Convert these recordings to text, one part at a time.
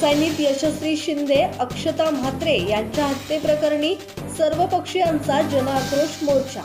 रसायनिक यशस्वी शिंदे अक्षता म्हात्रे यांच्या हत्येप्रकरणी सर्व सर्वपक्षीयांचा जनआक्रोश मोर्चा.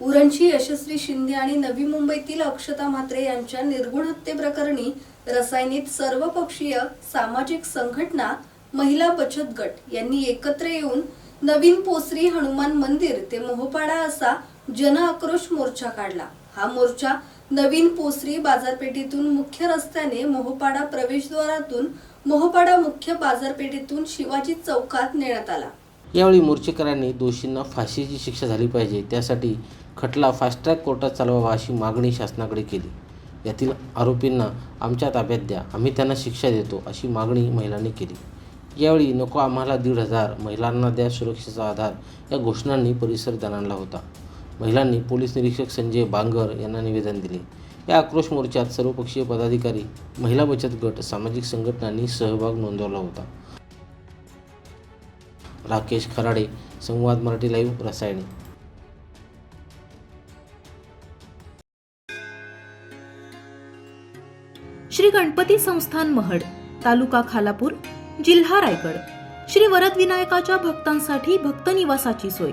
उरणची यशस्वी शिंदे आणि नवी मुंबईतील अक्षता म्हात्रे यांच्या निर्गुण हत्येप्रकरणी रसायनिक सर्वपक्षीय सामाजिक संघटना महिला बचत गट यांनी एकत्र येऊन नवीन पोसरी हनुमान मंदिर ते मोहपाडा असा जनआक्रोश मोर्चा काढला. हा मोर्चा नवीन पोसरी बाजारपेठेतून मुख्य रस्त्याने मोहपाडा प्रवेशद्वारातून मोहपाडा मुख्य बाजारपेठेतून शिवाजी चौकात नेण्यात आला. यावेळी मोर्चेकऱ्यांनी दोषींना फाशीची शिक्षा झाली पाहिजे त्यासाठी खटला फास्ट ट्रॅक कोर्टात चालवावा अशी मागणी शासनाकडे केली. यातील आरोपींना आमच्या ताब्यात द्या आम्ही त्यांना शिक्षा देतो अशी मागणी महिलांनी केली. यावेळी नको आम्हाला दीड हजार महिलांना द्या सुरक्षेचा आधार या घोषणांनी परिसर दणाणला होता. महिलांनी पोलीस निरीक्षक संजय बांगर यांना निवेदन दिले. या आक्रोश मोर्चात सर्वपक्षीय पदाधिकारी महिला बचत गट सामाजिक संघटनांनी सहभाग नोंदवला होता. राकेश खराडे संवाद मराठी लाईव्ह रसायने. श्री गणपती संस्थान महड तालुका खालापूर जिल्हा रायगड. श्री वरदविनायकाच्या भक्तांसाठी भक्त निवासाची सोय.